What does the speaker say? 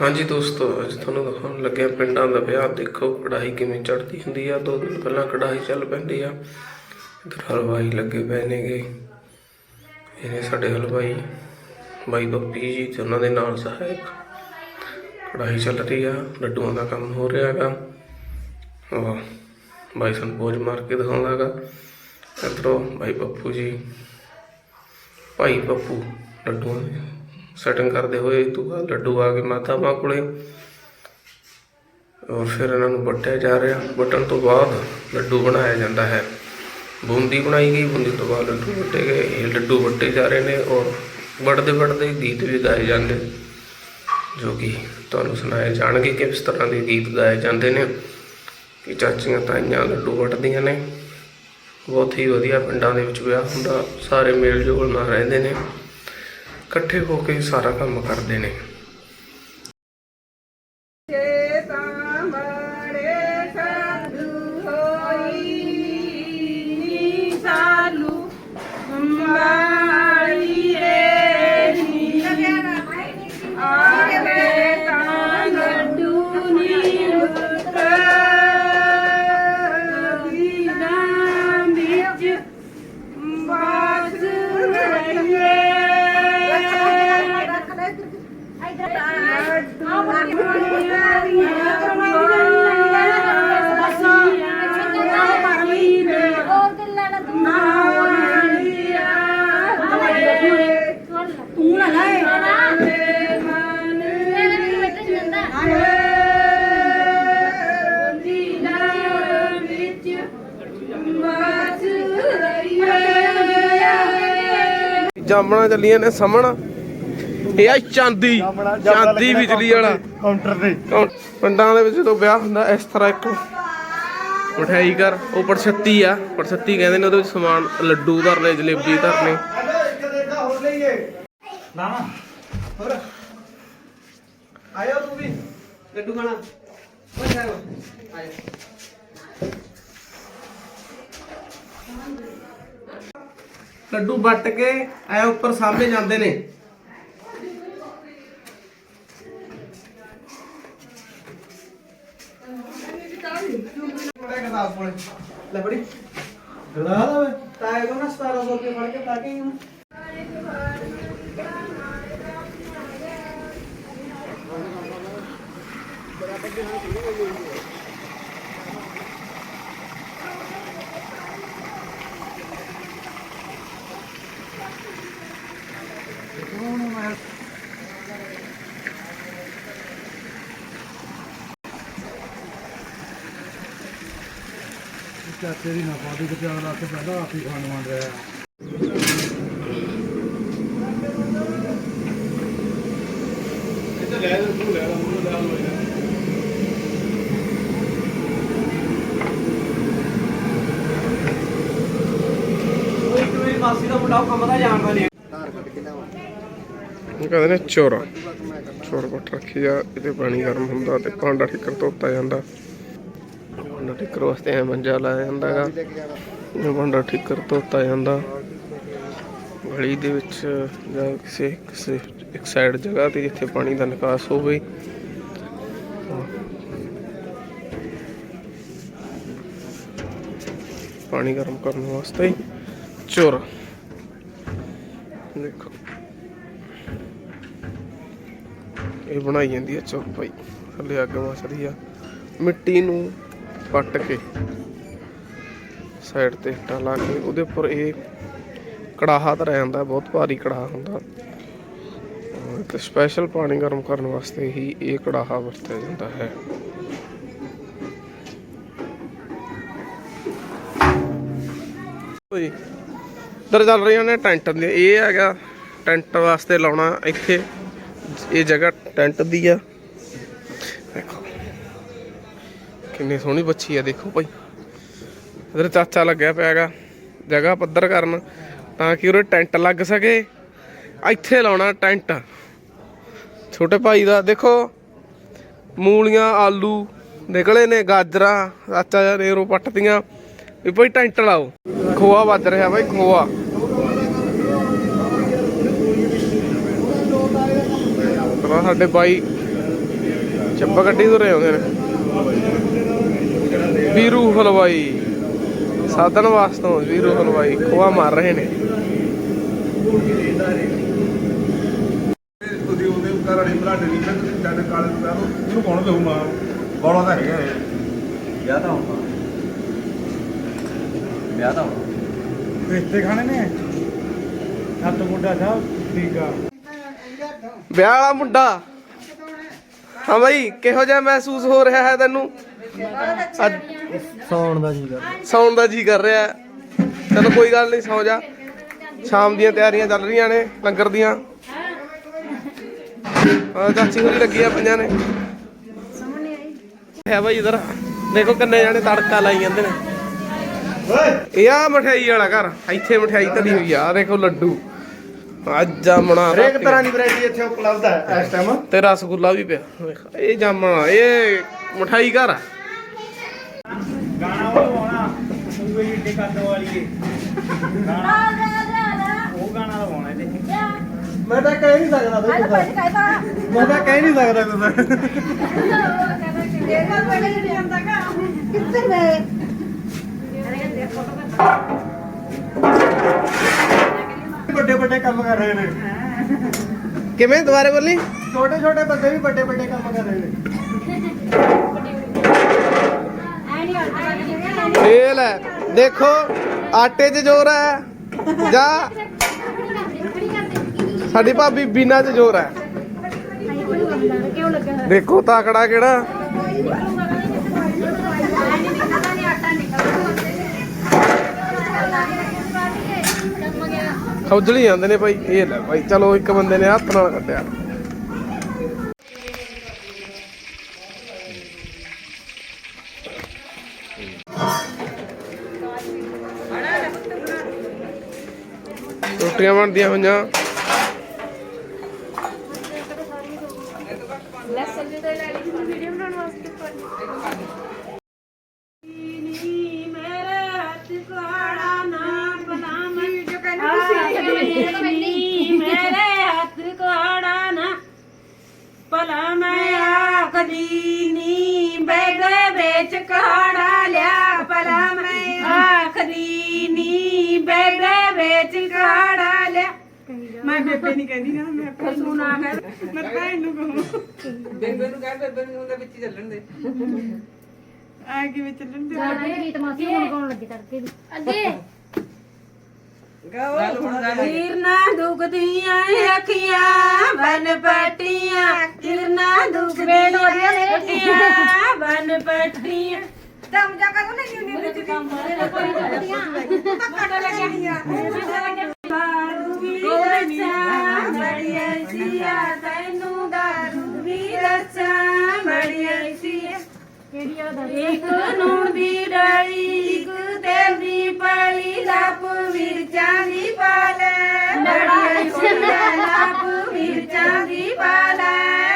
ਹਾਂਜੀ ਦੋਸਤੋ, ਅੱਜ ਤੁਹਾਨੂੰ ਦਿਖਾਉਣ ਲੱਗਿਆ ਪਿੰਡਾਂ ਦਾ ਵਿਆਹ। ਦੇਖੋ ਕੜਾਈ ਕਿਵੇਂ ਚੜਦੀ ਹੁੰਦੀ ਆ। ਦੋ ਦਿਨ ਪਹਿਲਾਂ ਕੜਾਈ ਚੱਲ ਪੈਂਦੀ ਆ। ਇਧਰ ਹਲਵਾਈ ਲੱਗੇ ਪਏ ਨੇਗੇ। ਇਹਨੇ ਸਾਡੇ ਹਲਵਾਈ, ਬਾਈ ਬੱਪੀ ਜੀ ਤੇ ਉਹਨਾਂ ਦੇ ਨਾਲ ਸਹਾਇਕ। ਕੜਾਈ ਚੱਲ ਰਹੀ ਆ, ਲੱਡੂਆਂ ਦਾ ਕੰਮ ਹੋ ਰਿਹਾ ਹੈਗਾ। ਉਹ ਬਾਈ ਸਾਨੂੰ ਬੋਝ ਮਾਰ ਕੇ ਦਿਖਾਉਂਦਾ ਹੈਗਾ। ਇੱਧਰੋਂ ਬਾਈ ਪੱਪੂ ਜੀ, ਭਾਈ ਪੱਪੂ ਲੱਡੂਆਂ ਸੈਟਿੰਗ ਕਰਦੇ ਹੋਏ ਤੋਂ ਬਾਅਦ ਲੱਡੂ ਆ ਕੇ ਮਾਤਾ ਮਾਂ ਕੋਲੇ। ਔਰ ਫਿਰ ਇਹਨਾਂ ਨੂੰ ਵੱਟਿਆ ਜਾ ਰਿਹਾ। ਵੱਟਣ ਤੋਂ ਬਾਅਦ ਲੱਡੂ ਬਣਾਇਆ ਜਾਂਦਾ ਹੈ। ਬੂੰਦੀ ਬਣਾਈ ਗਈ। ਬੂੰਦੀ ਤੋਂ ਬਾਅਦ ਲੱਡੂ ਵੱਟੇ ਗਏ। ਇਹ ਲੱਡੂ ਵੱਟੇ ਜਾ ਰਹੇ ਨੇ ਔਰ ਵੱਟਦੇ ਵੱਟਦੇ ਗੀਤ ਵੀ ਗਾਏ ਜਾਂਦੇ, ਜੋ ਕਿ ਤੁਹਾਨੂੰ ਸੁਣਾਏ ਜਾਣਗੇ ਕਿ ਕਿਸ ਤਰ੍ਹਾਂ ਦੇ ਗੀਤ ਗਾਏ ਜਾਂਦੇ ਨੇ ਕਿ ਚਾਚੀਆਂ ਤਾਈਆਂ ਲੱਡੂ ਵੱਟਦੀਆਂ ਨੇ। ਬਹੁਤ ਹੀ ਵਧੀਆ ਪਿੰਡਾਂ ਦੇ ਵਿੱਚ ਵਿਆਹ ਹੁੰਦਾ। ਸਾਰੇ ਮੇਲ ਜੋਲ ਨਾਲ ਰਹਿੰਦੇ ਨੇ। ਇਕੱਠੇ ਹੋ ਕੇ ਸਾਰਾ ਕੰਮ ਕਰਦੇ ਨੇ। ਜਾਮਣਾ ਚੱਲੀਆਂ ਨੇ ਸਮਣ ਇਹ ਆ ਚਾਂਦੀ ਚਾਂਦੀ ਬਿਜਲੀ ਵਾਲਾ। ਕਾਊਂਟਰ ਤੇ ਪਿੰਡਾਂ ਦੇ ਵਿੱਚ ਜਦੋਂ ਵਿਆਹ ਹੁੰਦਾ ਇਸ ਤਰ੍ਹਾਂ ਇੱਕ ਮਠਿਆਈ ਕਰ ਉਹ ਪਰਛੱਤੀ ਆ। ਪਰਛੱਤੀ ਕਹਿੰਦੇ ਨੇ ਉਹਦੇ ਵਿੱਚ ਸਮਾਨ ਲੱਡੂ ਧਰਨੇ ਜਲੇਬੀ ਧਰਨੇ। ਲਾਵਾ ਹੋਰ? ਆਇਓ ਤੂੰ ਵੀ। ਲੱਡੂ ਖਾਣਾ। ਓਏ ਸਾਹਿਬ ਆਇਓ। ਲੱਡੂ ਵੱਟ ਕੇ ਐ ਉੱਪਰ ਸਾਹਮਣੇ ਜਾਂਦੇ ਨੇ। ਬੜਾ ਕਿਤਾਬ ਕੋਲੇ। ਲੈ ਬੜੀ। ਗੜਾ ਦਾ ਤਾਏ ਕੋ ਨਾ 1700 ਰੁਪਏ ਫੜ ਕੇ ਤਾਂ ਕੇ ਹੁਣ। ਚਾਚੇ ਦੀ ਨਾ ਪਾਦੀ ਤੇ ਪਿਆਰ ਲਾ ਕੇ ਪਹਿਲਾਂ ਆਪ ਹੀ ਖਾਣ ਮੰਨ ਰਿਹਾ। ਕੋਈ ਕੋਈ ਮਾਸੀ ਦਾ ਮੁੰਡਾ ਕੰਮ ਦਾ ਜਾਣਦਾ ਨਹੀਂ ਉਹ ਕਹਿੰਦੇ ਨੇ ਚੋਰਾ। ਚੋਰ ਵੱਟ ਰੱਖੀ ਆ ਇਹਦੇ ਪਾਣੀ ਗਰਮ ਹੁੰਦਾ ਤੇ ਭਾਂਡਾ ਠਿੱਕਰ ਧੋਤਾ ਜਾਂਦਾ। ਭਾਂਡਾ ਠਿੱਕਰ ਵਾਸਤੇ ਐ ਮੰਜਾ ਲਾਇਆ ਜਾਂਦਾ ਗਾ ਇਹ ਭਾਂਡਾ ਠਿੱਕਰ ਧੋਤਾ ਜਾਂਦਾ। ਗਲੀ ਦੇ ਵਿੱਚ ਜਾਂ ਕਿਸੇ ਕਿਸੇ ਇੱਕ ਸਾਈਡ ਜਗ੍ਹਾ ਤੇ ਜਿੱਥੇ ਪਾਣੀ ਦਾ ਨਿਕਾਸ ਹੋਵੇ। ਪਾਣੀ ਗਰਮ ਕਰਨ ਵਾਸਤੇ ਚੋਰਾ। ਦੇਖੋ। ਇਹ ਬਣਾਈ ਜਾਂਦੀ ਹੈ ਚੌਪਾਈ ਥੱਲੇ ਅੱਗ ਮਚਦੀ ਆ। ਮਿੱਟੀ ਨੂੰ ਪੱਟ ਕੇ ਸਾਈਡ ਤੇ ਇੱਟਾਂ ਲਾ ਕੇ ਉਹਦੇ ਉੱਪਰ ਇਹ ਕੜਾਹਾ ਧਰਿਆ ਜਾਂਦਾ, ਬਹੁਤ ਭਾਰੀ ਕੜਾਹਾ ਹੁੰਦਾ। ਤੇ ਸਪੈਸ਼ਲ ਪਾਣੀ ਗਰਮ ਕਰਨ ਵਾਸਤੇ ਹੀ ਇਹ ਕੜਾਹਾ ਵਰਤਿਆ ਜਾਂਦਾ ਹੈ। ਓਏ, ਇੱਧਰ ਚੱਲ ਰਹੀਆਂ ਨੇ ਟੈਂਟ ਦੀਆਂ। ਇਹ ਹੈਗਾ ਟੈਂਟ ਵਾਸਤੇ ਲਾਉਣਾ ਇੱਥੇ। ਇਹ ਜਗ੍ਹਾ ਟੈਂਟ ਦੀ ਆ। ਕਿੰਨੀ ਸੋਹਣੀ ਬੱਚੀ ਆ, ਦੇਖੋ ਭਾਈ। ਇਧਰ ਚਾਚਾ ਲੱਗਿਆ ਪਿਆ ਹੈਗਾ ਜਗ੍ਹਾ ਪੱਧਰ ਕਰਨ, ਤਾਂ ਕਿ ਉਰੇ ਟੈਂਟ ਲੱਗ ਸਕੇ। ਇੱਥੇ ਲਾਉਣਾ ਟੈਂਟ। ਛੋਟੇ ਭਾਈ ਦਾ, ਦੇਖੋ, ਮੂਲੀਆਂ, ਆਲੂ ਨਿਕਲੇ ਨੇ, ਗਾਜਰਾਂ, ਚਾਚਾ ਨੇ ਰੋ ਪੱਟਦੀਆਂ ਵੀ ਭਾਈ ਟੈਂਟ ਲਾਓ। ਖੋਆ ਵੱਜ ਰਿਹਾ ਭਾਈ, ਖੋਆ। ਸਾਡੇ ਬਾਈ ਚੱਬਾ ਗੱਡੀ ਤੁਰੇ ਆਉਂਦੇ ਨੇ। ਵੀਰੂ ਹਲਵਾਈ ਸਾਧਨ ਵਾਸਤੋਂ ਵੀਰੂ ਹਲਵਾਈ ਖੋਆ ਮਾਰ ਰਹੇ ਨੇ। ਤੁਸੀਂ ਉਹਦੇ ਘਰ ਵਾਲੀ ਬਲਾਡੇ ਨਹੀਂ ਫਿਰ ਤੁਸੀਂ ਜੱਟ ਕਾਲੇ ਨੂੰ ਕਹਿ ਦੋ ਇਹਨੂੰ ਕੌਣ ਦੇਊ ਮਾਂ ਬੋਲਾ ਤਾਂ ਹੈਗਾ ਇਹ। ਵਿਆਹ ਤਾਂ ਹੁੰਦਾ ਵਿਆਹ ਤਾਂ ਹੁੰਦਾ ਰਿਸ਼ਤੇ ਖਾਣੇ ਨੇ? ਹੱਥ ਮੁੰਡਾ ਸਾਹਿਬ ਠੀਕ ਆ। ਵਿਆਹ ਵਾਲਾ ਮੁੰਡਾ। ਹਾਂ ਬਾਈ ਕਿਹੋ ਜਿਹਾ ਮਹਿਸੂਸ ਹੋ ਰਿਹਾ ਹੈ ਤੈਨੂੰ? ਅੱਜ ਸੌਣ ਦਾ ਜੀ ਸੌਣ ਦਾ ਜੀ ਕਰ ਰਿਹਾ। ਚਲੋ ਕੋਈ ਗੱਲ ਨਹੀਂ ਸੌ ਜਾ। ਸ਼ਾਮ ਦੀਆਂ ਤਿਆਰੀਆਂ ਚੱਲ ਰਹੀਆਂ ਨੇ ਲੰਗਰ ਦੀਆਂ। ਹਾਂ ਚਾਚੀ ਹੋਰੀ ਲੱਗੀਆਂ ਪੰਜਾਂ ਨੇ। ਹੈ ਬਾਈ ਇਧਰ। ਦੇਖੋ ਕਿੰਨੇ ਜਾਣੇ ਤੜਕਾ ਲਾਈ ਜਾਂਦੇ ਨੇ। ਇਹ ਆ ਮਠਿਆਈ ਵਾਲਾ ਘਰ ਇੱਥੇ ਮਠਿਆਈ ਧਰੀ ਹੋਈ ਆ ਆਹ ਦੇਖੋ ਲੱਡੂ। ਅੱਜ ਜਾਮਣਾ ਹਰੇਕ ਤਰ੍ਹਾਂ ਦੀ ਵੈਰਾਈਟੀ ਇੱਥੇ ਉਪਲਬਧ ਹੈ ਇਸ ਟਾਈਮ ਤੇ ਰਸਗੁੱਲਾ ਵੀ ਪਿਆ। ਵੇਖ, ਇਹ ਜਾਮਣਾ ਇਹ ਮਠਾਈ ਘਰ ਆ। ਗਾਣਾ ਉਹ ਲਵਾਉਣਾ ਉਹ ਵੀ ਏਡੇ ਕੱਦ ਵਾਲੀ ਏ ਉਹ ਗਾਣਾ ਲਵਾਉਣਾ ਇਹਦੇ ਮੈਂ ਤਾਂ ਕਹਿ ਨਹੀਂ ਸਕਦਾ ਬਈ ਕੁਛ। ਮੈਂ ਤਾਂ ਕਹਿ ਨਹੀਂ ਸਕਦਾ ਕੁਝ ਵੱਡੇ ਵੱਡੇ ਕੰਮ ਕਰ ਰਹੇ ਨੇ। ਕਿਵੇਂ ਦੁਬਾਰੇ ਬੋਲੀ? ਛੋਟੇ ਛੋਟੇ ਬੰਦੇ ਵੀ ਵੱਡੇ ਵੱਡੇ ਕੰਮ ਕਰ ਰਹੇ ਨੇ। ਫੇਲ ਹੈ। ਦੇਖੋ ਆਟੇ 'ਚ ਜ਼ੋਰ ਹੈ ਜਾਂ ਸਾਡੀ ਭਾਬੀ ਬੀਨਾ 'ਚ ਜ਼ੋਰ ਹੈ। ਕਿਉਂ ਲੱਗਾ? ਹੋਇਆ? ਦੇਖੋ ਤਾਕੜਾ ਕਿਹੜਾ। ਖੌਜਲੀ ਜਾਂਦੇ ਨੇ ਭਾਈ, ਇਹ ਲੈ ਭਾਈ, ਚਲੋ ਇੱਕ ਬੰਦੇ ਨੇ ਹੱਥ ਨਾਲ ਕੱਟਿਆ ਰੋਟੀਆਂ ਬਣਦੀਆਂ ਹੋਈਆਂ ਲੈਸਨ ਦੇ ਲੈ ਲਈ ਵੀਡੀਓ ਬਣਾਉਣ ਵਾਸਤੇ ਨੀ ਮੇਰੇ ਹੱਥ ਕੋੜਾ ਨਾ ਬਦਾਮ ਜੋ ਕਹਿੰਦੀ ਮੇਰੇ ਹੱਥ ਕੋੜਾ ਨਾ ਭਲਾ ਮੈਂ ਆਖਦੀ ਨੀ ਬੇਬੇ ਵਿੱਚ ਕਾੜਾ ਲਿਆ ਭਲਾ ਮੈਂ ਆਖਦੀ ਨੀ ਬੇਬੇ ਵਿੱਚ ਕਾੜਾ ਲਿਆ। ਮੈਂ ਬੇਬੇ ਨਹੀਂ ਕਹਿੰਦੀ ਨਾ ਮੈਂ ਖਸੂ ਨਾ ਕਹਿ ਮੈਂ ਭੈਣ ਨੂੰ ਕਹੂੰ। ਬੇਬੇ ਨੂੰ ਕਹਿ ਬੇਬੇ ਨੂੰ ਉਹਦੇ ਵਿੱਚ ਹੀ ਚੱਲਣ ਦੇ। ਆ ਕਿਵੇਂ ਚੱਲਣ ਦੇ? ਸਾਡੇ ਗੀਤ ਮਾਸੀ ਹੁਣ ਗਾਉਣ ਲੱਗੀ ਤੜਕੇ ਦੀ ਅੱਗੇ। ਕਿਰਨਾ ਦੁਖਦੀਆਂ ਅੱਖੀਆਂ ਬਨ ਪਟੀਆਂ ਕਿਰਨਾ ਦੁਖਦੀਆਂ ਅੱਖੀਆਂ ਬਨ ਪਟੀਆਂ। ਦਮ ਜਾ ਕਰ ਨਹੀਂ ਨਹੀਂ ਵਿੱਚ ਕੰਮ ਦਾਰੂ ਵੀ ਦੱਸਾਂ ਬੜੀ ਐਸੀਆ ਤੈਨੂੰ ਦਾਰੂ ਵੀ ਦੱਸਾਂ ਬੜੀ ਐਸੀਆ ਕਿਹੜੀ ਆ ਦੱਸ ਇੱਕ ਨੂਣ ਦੀ ਡਾਲੀ ਇੱਕ ਤੇਲ ਦੀ ਪਾਲੀ ਲੱਪ ਮਿਰਚਾਂ ਦੀ ਪਾਲੇ। ਬੜੀ ਅੱਛੀ ਲੱਪ ਮਿਰਚਾਂ ਦੀ